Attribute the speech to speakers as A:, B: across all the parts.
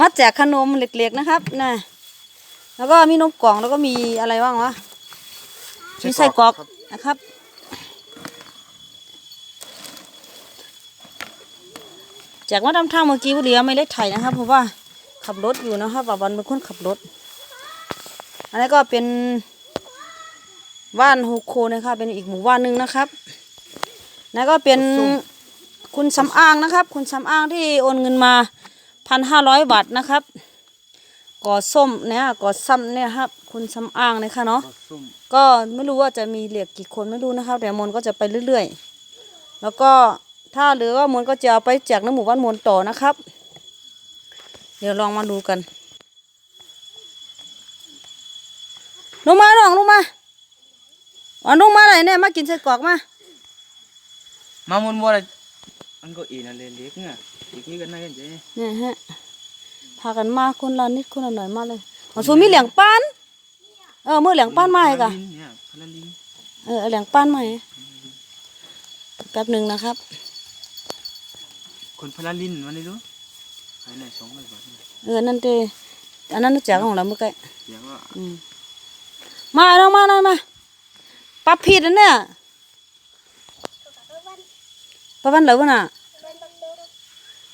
A: มาแจกขนมเล็กๆนะครับนะแล้วก็มีนมกล่องแล้วก็มีอะไรบ้างวะมีไส้กรอกนะครับ แจกมาทำทางเมื่อกี้บุรีไม่ได้ถ่ายนะครับ เพราะว่าขับรถอยู่นะครับบาวันเป็นคนขับรถ อันนี้ก็เป็นว่านโฮโคนะครับ เป็นอีกหมู่ว่านหนึ่งนะครับแล้วก็เป็นคุณสำอางนะครับ คุณสำอางที่โอนเงินมา พันห้าร้อยบาทนะครับก่อส้มเนี่ยก่อซ้ำเนี่ยครับคุณสำอางเนี่ยค่ะเนาะ
B: ส้ม
A: ก็ไม่รู้ว่าจะมีเหลียกกี่คนไม่รู้นะครับแต่มนต์ก็จะไปเรื่อยๆ แล้วก็ถ้าเหลือว่ามนต์ก็จะเอาไปแจกในหมู่บ้านมนต์ต่อนะครับ เดี๋ยวลองมาดูกันลงมาน้องลงมาอ๋อลงมาไหนเนี่ยมากินไส้กรอกมา
B: มามุนวัวอะไรอันก็อีนั่นเลย เล็กเนี่ยเล็กนี่กันน่ากันใจ
A: เนี่ยฮะพากันมาคนละนิดคนละหน่อยมาเลยอ๋อสูมีเหลียงป้านเออมื่อเหลียงป้านมาอีกอะ
B: เนี่ยพลันลิน
A: เออเอาเหลียงป้านมาให้แป๊บหนึ่งนะครับ
B: คนพลันลินวันนี้รู้ภายในสองร้อยบาทเนี่ย
A: เออนั่นเตอันนั้นแจกของเราเมื่อกี้
B: เสียงว่า
A: อืมมาน้องมาหน่อยมาปับผิดนะเนี่ย ปะวันเหลวน่ะ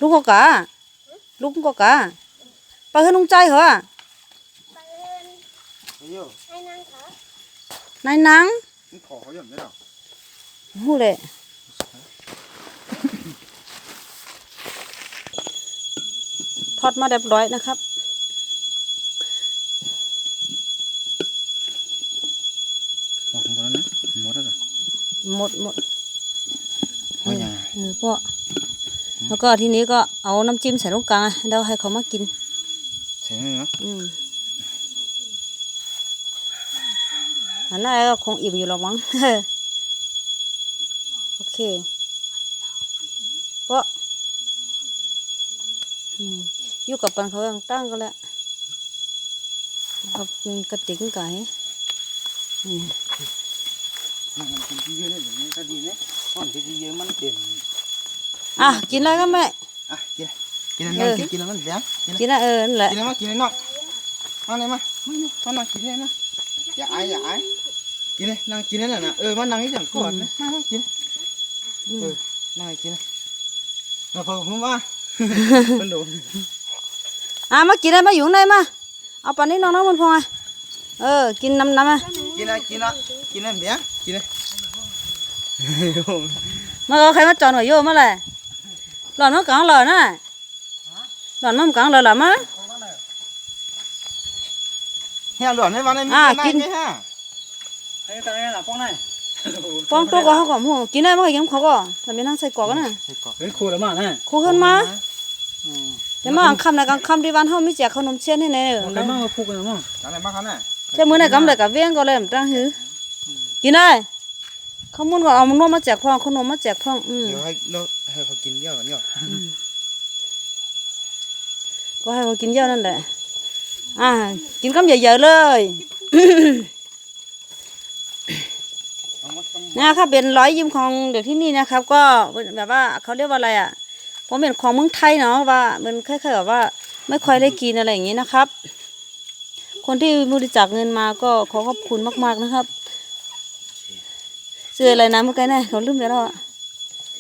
A: ลูกก็กะลูกก็กะปะขึ้นลุงใจเหรอ
B: เฮ้ยโย่
A: นายนาง
B: มึงขอเขาหย่อนได้หรอ
A: หูเลยทอดมาเรียบร้อยนะครับ
B: บอกผมแล้วนะหมดแล้วเหรอ
A: หมดหมด
B: ว่ายัง
A: เออพ่อแล้วก็ทีนี้ก็เอาน้ำจิ้มใส่ตรงกลางเดี๋ยวให้เขามากิน
B: ใช่ไหมเนาะ
A: อืมอันนั้นก็คงอิ่มอยู่หรอกมั้งโอเคเพราะอืมอยู่กับปันเขายังตั้งก็แล้วเอากระติกไก่นี่
B: มันกินที่เยอะเลยหรือไม่ก็ดีเนี่ยมันกินที่เยอะมันเด่น
A: อะกินอะไรกันไหม
B: อะกินกินอันนั้นกินกินแล้วมันเลี้ยงกิน
A: กินอะเออนั่นแหละ
B: กินแล้วมากินเลยน้องมาเลยมามานี่มานั่งกินเลยนะอย่าอายอย่าอายกินเลยนั่งกินเลยนะเออมานั่งให้จังก่อนนะนั่งกิน
A: อืม
B: เออนั่งกินเลยมาพอผมว่ามันโดน
A: อะมากินอะไรมาอยู่ข้างในมาเอาปานนี้น้องน้องมันพอไง เออ กินน้ำน้ำมา
B: กินนะกินนะกินนะเบี้ยกินเลย
A: มาเอาใครมาจอนหัวโยมาเลยหลอนน้องกังหลอนน่ะหลอนน้องกังหลอนหลอนมา
B: เฮียหลวนให้วันนี้มี
A: อะ
B: ได้
A: กิน
B: ไหมฮะ
C: ไอ้ตอนนี้ล่ะป้องไหน
A: ปองตัวก็เขาก่อนหูกินได้เมื่อกี้เขาก็ทำเป็นนั่งใส่กรอกกันน่ะ
B: ใส่กรอก
C: เป็นครูแล้วมาแน่
A: ครูขึ้นมา
C: อืม
A: แต่มากลางค่ำนะกลางค่ำที่บ้านเขาไม่แจกขนมเชียนให้แน่
C: มันก็มาพูดกันมั้ง
B: อะไรมาครับเนี่ย
A: แต่มื้อไหนกำเลยกับเวียงก็เลยมันตั้งหือกินได้เขามุ่นก็เอามันนมมาแจกพ่องขนมมาแจกพ่องอืม
B: เดี๋ยวให้เราให้เขากินเยอะกันเยอะ
A: ก็ให้เขากินเยอะนั่นแหละอ่ากินคำใหญ่ๆเลย
B: เอามาต้ม
A: นะครับเป็นร้อยยิ้มของเด็กที่นี่นะครับ ก็แบบว่าเขาเรียกว่าอะไรอะผมเป็นของเมืองไทยเนาะว่ามันคล้ายๆกับว่า ไม่ค่อยได้กินอะไรอย่างนี้นะครับ คนที่บริจาคเงินมาก็ขอขอบคุณมาก ๆนะครับซื้ออะไรนะเมื่อกี้เนี่ยเขาลืมไปแล้วอะ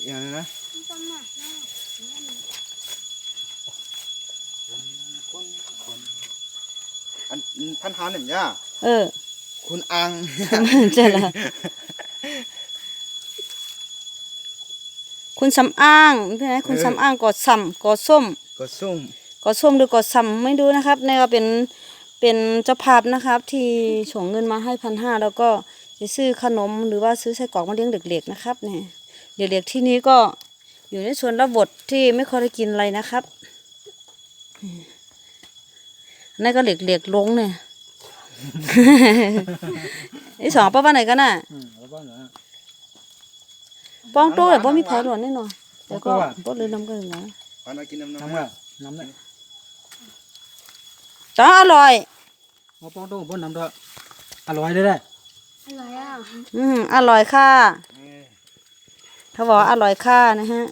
B: อย่างนี้นะอันท่านทานเนี่ยย่า
A: เออ
B: คุณอัง
A: ใช่แล้วคุณสำอางใช่ไหมคุณสำอางกอดซ้ำกอดส้ม
B: ก็ส้ม
A: กอดส้มหรือกอดซ้ำไม่ดูนะครับนี่ก็เป็น เป็นเจ้าภาพนะครับที่ส่งเงินมาให้พันห้าแล้วก็จะซื้อขนมหรือว่าซื้อไส้กรอกมาเลี้ยงเด็กๆนะครับเนี่ยเด็กๆที่นี้ก็อยู่ในชนบทที่ไม่ค่อยได้กินอะไรนะครับอันนั่นก็เด็กๆลงเนี่ยไอ้สองป้าบ้านไหนกันน่ะ
C: อืมแล้วบ้านเหรอ
A: ป้องตู้แต่ป้องมีเผาด่วนแน่นอนแต่ก็ป้องเลยน้ำกันนะ
B: ปานมากินน้ำน้ำ
C: น้ำเงาน้ำเนี่ย
A: จ้าอร่อย
C: มาป้องต้องบนน้ำเถอะอร่อยได้ได้
A: อืมอร่อยค่ะเขาบอกว่าอร่อยค่ะนะฮะ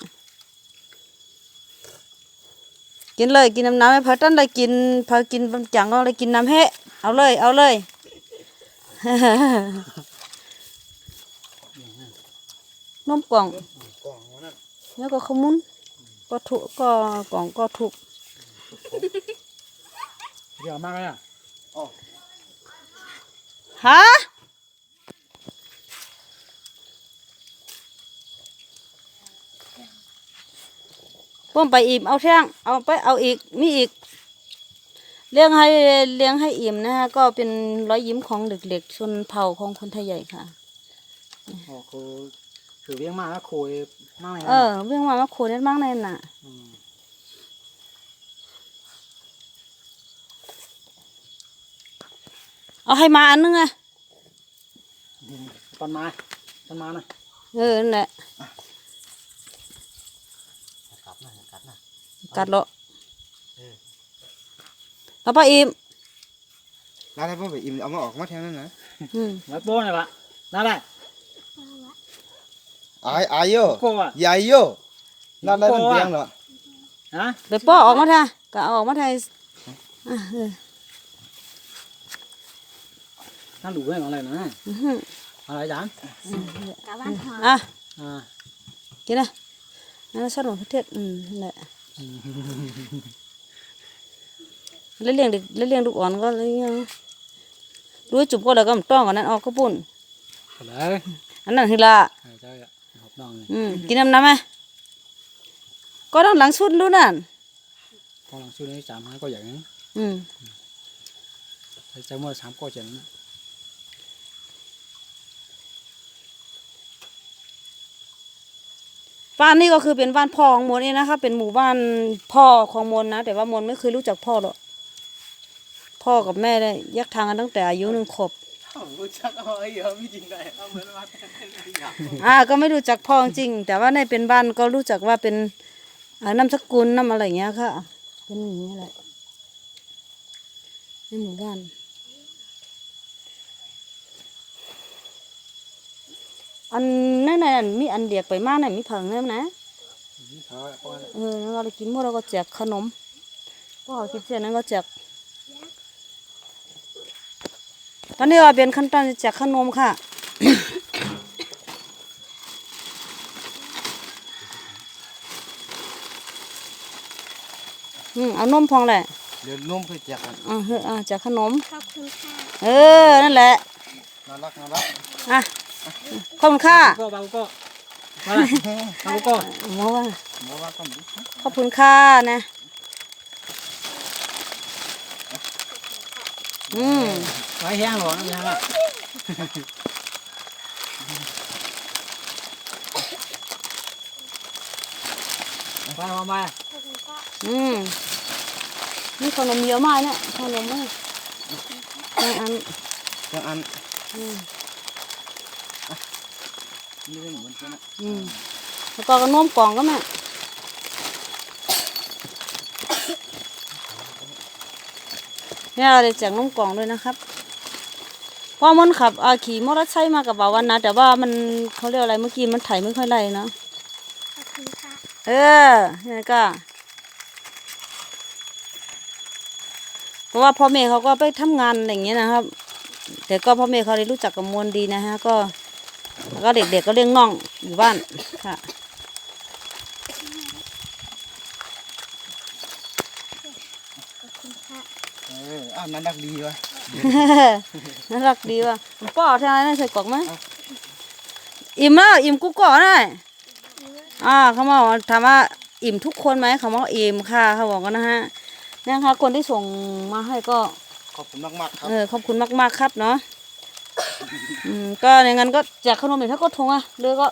A: กินเลยกินน้ำน้ำให้พอตั้นได้กินพอกินบางจังก็เลยกินน้ำแห้เอาเลย เอาเลยนมกล่อง
B: กล่องนั่น
A: แล้วก็ขมุนก็ถูกก็กล่องก็ถูก
C: เดี๋ยวมากเลยอะ
A: ฮะพ่วงไปอิ่มเอาแท่งเอาไปเอาอีกมีอีกเลี้ยงให้เลี้ยงให้อิ่มนะฮะก็เป็นรอยยิ้มของเด็กๆชนเผ่าของคนไทยใหญ่ค่ะ
C: โอ้โหคือเลี้ยงมากแล้วโคยมากเลยนะ
A: เออเรื่องมาว่าโคเน็ตมากเลยน่ะ เอาให้มาอันนึงอะ
C: ตอนมาตอนมาหน่อย
A: เออนั่นแหละ
B: กัดนะกัดนะ
A: กัดเหรอเอาไปอิ่ม
B: แล้วถ้าพ่อไปอิ่มเอามาออกมาแทนนั่นนะ
A: อืม
C: ไว้โป้หน่อยปะนั่นแหละ
B: อายอายโย
C: โก้อะ
B: ใหญ่โยนั่นได้เป็นเตียงเหรอ
C: ฮะ
A: เดี๋ยวป้อออกมาท่าก็เอาออกมาท่าอะเออ
C: นั่นดูเรื่องอะไรนะ
A: อื้อหือ
C: อะไรจัง
A: อะ
C: อ่า
A: กินนะนั่นชาติของประเทศอืมนั่นแหละเลี้ยงเด็กเลี้ยงลูกอ่อนก็เลี้ยงรู้จุบก็แล้วก็มันต้องกันนั้นออกก็ปุ่น
C: ไปเลย
A: อันนั้นคือละ
C: ใช่ใช่หอบน้องนี่
A: อืมกินน้ำน้ำไหมก็ต้องหลังสุดรู้นั่น
C: พอหลังช่วงนี้จามหาก็อย่างนี้
A: อืม
C: ใจมั่วสามก็อย่างนี้
A: บ้านนี้ก็คือเป็นบ้านพ่อของมนเองนะคะเป็นหมู่บ้านพ่อของมนนะแต่ว่ามนไม่เคยรู้จักพ่อหรอกพ่อกับแม่ได้แยกทางกันตั้งแต่อายุหนึ่งขวบ
B: รู้จักเอาไอ้เหี้ยไม่จริงได้เอาเหมือนว่า
A: อ่าก็ไม่รู้จักพ่อจริงๆแต่ว่าในเป็นบ้านก็รู้จักว่าเป็นอ่านามสกุลนามอะไรอย่างเงี้ยค่ะเป็นอย่างนี้แหละในหมู่บ้าน อันนั่นน่ะมีอันเดียกไปมากน่ะมีเผิงนั่นนะ
C: เขาก็
A: เออแล้วเรากินหมดเราก็แจกขนมพ่อกินเสร็จนั้นก็แจกตอนนี้เราเป็นขั้นตอนแจกขนมค่ะอืมเอานมพองแหละ
B: เดี๋ยวนุ่มเคยแจกกัน
A: อ่าเฮ้ยอ่าแจกขนม
D: ขอบคุณค่ะ
A: เออนั่นแหละ
B: น่ารักน่ารัก
A: อะ ขอบคุณค่ะ
C: ก็บางก็มาเลยบางก็
A: หมอว่า
B: หมอว่าก็มี
A: ขอบคุณค่ะนะ อืม
C: ไว้แห้งหรอไม่ใช่ละไปมาไป
D: ขอบคุณค่ะ
A: อืมนี่ขนมเยอะมากเนี่ยขนมมากบางอัน
B: บางอัน
A: อืม
B: นี่เป็นเหมือนกันนะ
A: อืมแล้วก็กระนมกล่องก็แม่เนี่ยเราได้แจกนมกล่องด้วยนะครับเพราะมันขับอาขี่มอเตอร์ไซค์มากับบ่าวันนะแต่ว่ามันเขาเรียกอะไรเมื่อกี้มันไถไม่ค่อยไล่เนาะ
D: ขอบคุณค่ะ
A: เออนี่ก็เพราะว่าพ่อแม่เขาก็ไปทำงานอย่างเงี้ยนะครับ แต่ก็พ่อแม่เขาได้รู้จักกับมวลดีนะฮะก็ แล้วก็เด็กๆก็เลี้ยงน้องอยู่บ้านค่ะ
D: ขอบคุณค่ะ
B: เอออ้าวน่ารักดีวะ
A: น่ารักดีว่ะป้อทำอะไรนะใส่กล่องไหมอิ่มแล้วอิ่มกูก่อนได้อ่าเขาบอกว่าถามว่าอิ่มทุกคนไหมเขาบอกว่าอิ่มค่ะเขาบอกกันนะฮะเนี่ยค่ะคนที่ส่งมาให้ก็
B: ขอบคุณมากๆครับ
A: เออขอบคุณมากๆครับเนาะ อืมก็ในงั้นก็แจกขนมอีกถ้าก็ทงอะหรือก็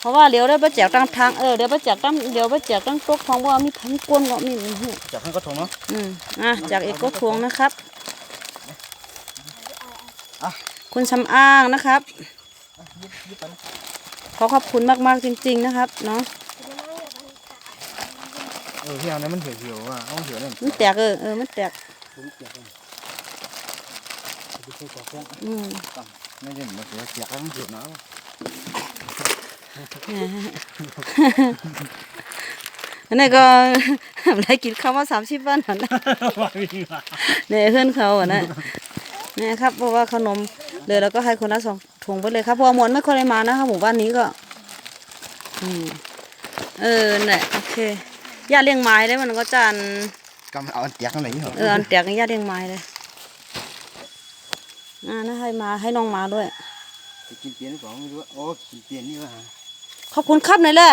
A: เพราะว่าเดี๋ยวได้ไปแจกตั้งทางเออเดี๋ยวไปแจกตั้งเดี๋ยวไปแจกตั้งโต๊ะทองว่ามีพันกวนก็มีอืม
B: จากให้ก็ถงเนาะ
A: อืมอะจากเอกก็ทวงนะครับ
B: อะ
A: คุณสำอางนะครับ ขอขอบคุณมากๆจริง ๆ นะครับ เนาะ
B: เออพี่อันนั้นมันเหี่ยวเหี่ยวๆว่ะเอาเหี่ยวเนี่ย
A: มันแตกเออเออมันแตกอืม
B: ไม่ใช่เหมือนเหี่ยวแจกแล้วมันเหี่ยวนะ
A: อันนี้ก็ได้กินข้าวมาสามสิบวันแล้วนะเนี่ยเพื่อนเขาอะนะเนี่ยครับเพราะว่าขนมเหลยแล้วก็ให้คนละสองถุงไปเลยครับเพราะว่ามวนไม่ค่อยได้มานะครับหมู่บ้านนี้ก็อืมเออเนี่ยโอเค ย่าเลี้ยงไม้เลยมันก็จะอัน
B: กำเอาอันเตียกอะไรนี่เหรอ
A: เอออันแตกย่าเลี้ยงไม้เลยอ่านะให้มาให้น้องมาด้วย
B: ไปกินเตียนหรือเปล่าไม่รู้ว่าโอ้กินเตียนนี่ว่า
A: ขอบคุณครับหน่อยแหละ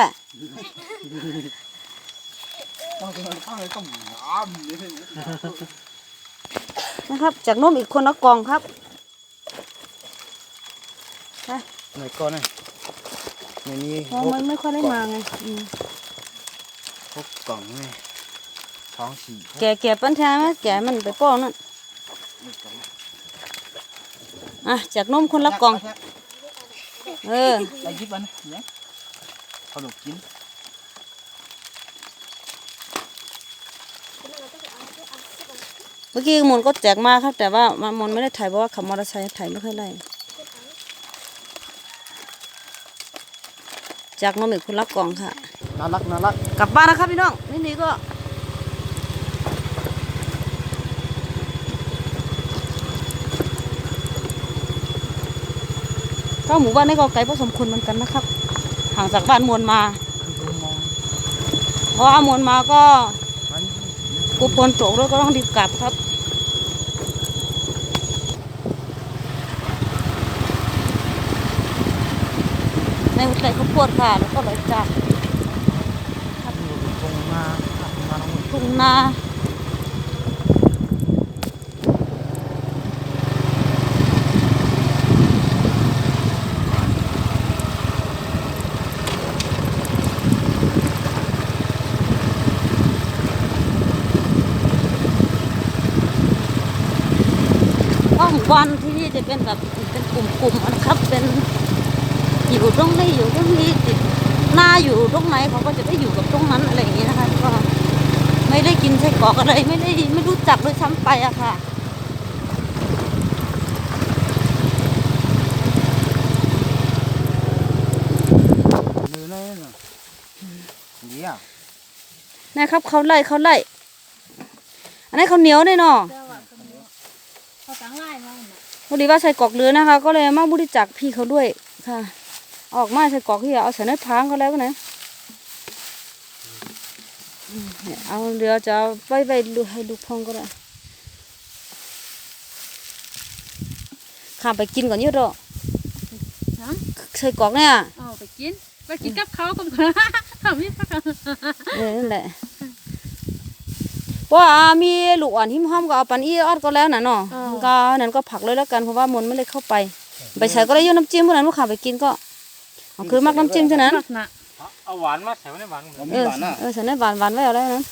B: ต้องกินข้าวเลยต้องน้ำนี่
A: นะครับ จากนมอีกคนละกล่องครับ
B: ไหนก่อนนะในนี้
A: เพราะมันไม่ค่อยได้มาไงอืม
B: พว กกล่องนี่ท้องฉี่
A: แก่แก่ปันแท้ไหมแก่มันไปป้องนั่นอะจากนมคนละกล่อง เออ
B: ไปยิบมันเนี่ยขนมกิน
A: เมื่อกี้มนต์ก็แจกมาครับ แต่ว่ามนต์ไม่ได้ถ่ายเพราะว่าขับมอเตอร์ไซค์ถ่ายไม่ค่อยไล่จากนมอีกคนละกล่องค่ะ
B: น่ารักน่ารัก
A: กลับบ้านนะครับพี่น้องนี่นี่ก็ก็หมู่บ้านนี้ก็ไกลพอสมควรเหมือนกันนะครับ ห่างจากบ้านมวลมา เพราะว่ามวลมาก็กูพลตกแล้วก็ต้องรีบกลับครับในหัวใจเขาวโปวดค่ะแล้วก็ไหลจาก
C: คงมามา
A: ว่าห้องวันที่นี่จะเป็นแบบเป็นกลุ่มๆนะครับเป็นอยู่ตรงนี้อยู่ตรงนี้ติดหน้าอยู่ตรงไหนเขาก็จะได้อยู่กับตรงนั้นอะไรอย่างนี้นะ ไม่ได้กินไส้กรอกอะไรไม่ได้ไม่รู้จักเลยซ้ำไปอะค่ะ
B: มือนั่นน่ะเดี๋ยว
A: นะครับเขาไล่เขาไล่อันนี้เขาวเหนียวเนี่ยเนาะ
D: เขาตั้งไล่มาน่ะ
A: พอดีว่าใส่กรอกเรือนะคะ ก็เลยมาบริจาคพี่เขาด้วยค่ะ ออกมาใส่กรอกที่เอาใส่ในพางเขาแล้วนะอืม เนี่ยเอาเดี๋ยวจะเอาไว้ไว้ดูให้ลูกพองก็ได้ข้ามไปกินก่อนเยอะหรอก
D: ฮะ
A: ใส่กรอกเนี่ย
D: เอาไปกิน ไปกินกับเขากับเขาทำนี่พักกัน
A: เออนั่นแหละว่ามีลูกอ่อนหิมห้อมก็เอาปันอี้ออดก็แล้วนะเนาะก็นั้นก็ผักเลยแล้วกันเพราะว่ามนต์ไม่ได้เข้าไป ไปใส่ก็ได้ยน้ำจิ้มเพราะนั้นลูกค้าไปกินก็เอาคือมักน้ำจิ้มเท่านั้น
D: พักน่ะ
C: เอาหวานมาใส่ไว้ในหวาน
B: เรา
A: เอ
B: มี
A: อ
B: หวานน่ะ
A: เออใส่ในหวานหวานไว้เอาแล้วนั้น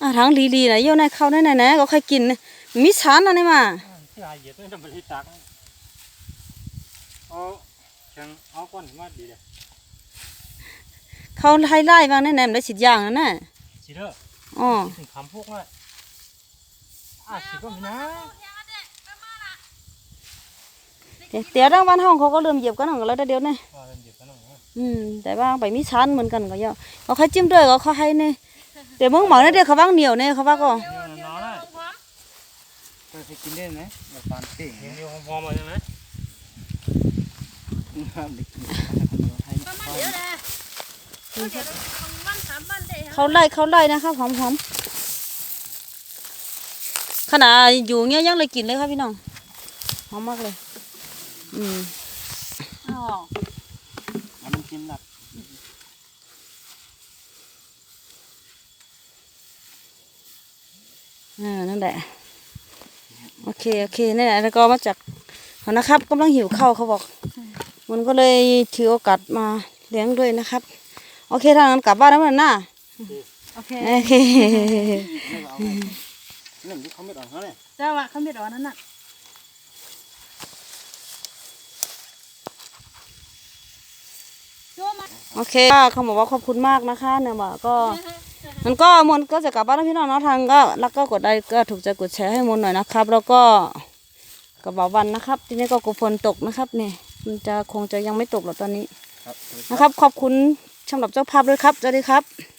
A: อะทางลีลีนะเยี่ยวในเข้าในไหนนะก็ใครกินนะมีชานนะนี่มา
C: ที่อาเหยียดนี่ทำบริจาคเอาเชิงเอาก้อนมาดีเลย
A: เขาไล่ไล่บางแน่ๆมันได้สิทธิ์อย่างนั่นน่ะ
C: สิเด้อ
A: อ๋อ
C: ถึงคำพวกว่าอะสิก็มีนะ
A: เดี๋ยวเดี๋ยวร่างบ้านห้องเขาก็เริ่มเหยียบกันของกันแล้วแต่เดี๋ยวนี่
C: ว่าเป็นเหยียดกันหน่อยนะ
A: อืมแต่ว่าไปมีชั้นเหมือนกันก็เยอะเขาใครจิ้มด้วยก็เขาให้เนี่ยเดี๋ยวมึงเหมาเนี่ยเดี๋ยวเขาว่างเหนียวเนี่ยเขาว่าก็
C: เดี๋ยวน้อยนะ
B: เคยไปกินได้ไหมแบบปานเต่ง
C: เดี๋ยวพอมาใช่ไหม
B: น้ำเด็กกินให้
D: ประมาณเดี๋ยวแหละเขาเดี๋ยววันสามวันได้
A: เขาไล่เขาไล่นะครับหอมหอมขนาดอยู่เงี้ยยังเลยกินเลยครับพี่น้องหอมมากเลย อืม
D: อ๋อ
B: เอาน้ำจิ้มแบบ
A: อ่านั่นแหละ โอเค โอเคนี่นแหละแล้วก็มาจากเขานะครับกำลังหิวข้าวเขาบอก มันก็เลยถือโอกาสมาเลี้ยงด้วยนะครับ โอเคทางนั้นกลับบ้านแล้วมันน่ะ
D: โอเค
A: โอเค
B: ไม่เอาให้เรื่องที่เขาไม่อ่อนเขาเนี่ย
D: เจ้าว่าเขาไม่รอนั่นน่ะ โอ
A: เคเขาบอกว่าขอบคุณมากนะคะเนี่ยบอกก็มันก็มนก็จะกลับบ้านพี่น้องเนาะทางก็รักก็กดไลค์ก็ถูกใจกดแชร์ให้มนหน่อยนะครับ แล้วก็กระเป๋าวันนะครับ ทีนี้ก็กลัวฝนตกนะครับเนี่ยมันจะคงจะยังไม่ตกหรอกตอนนี้นะครับ ขอบคุณสำหรับเจ้าภาพด้วยครับสวัสดีครับ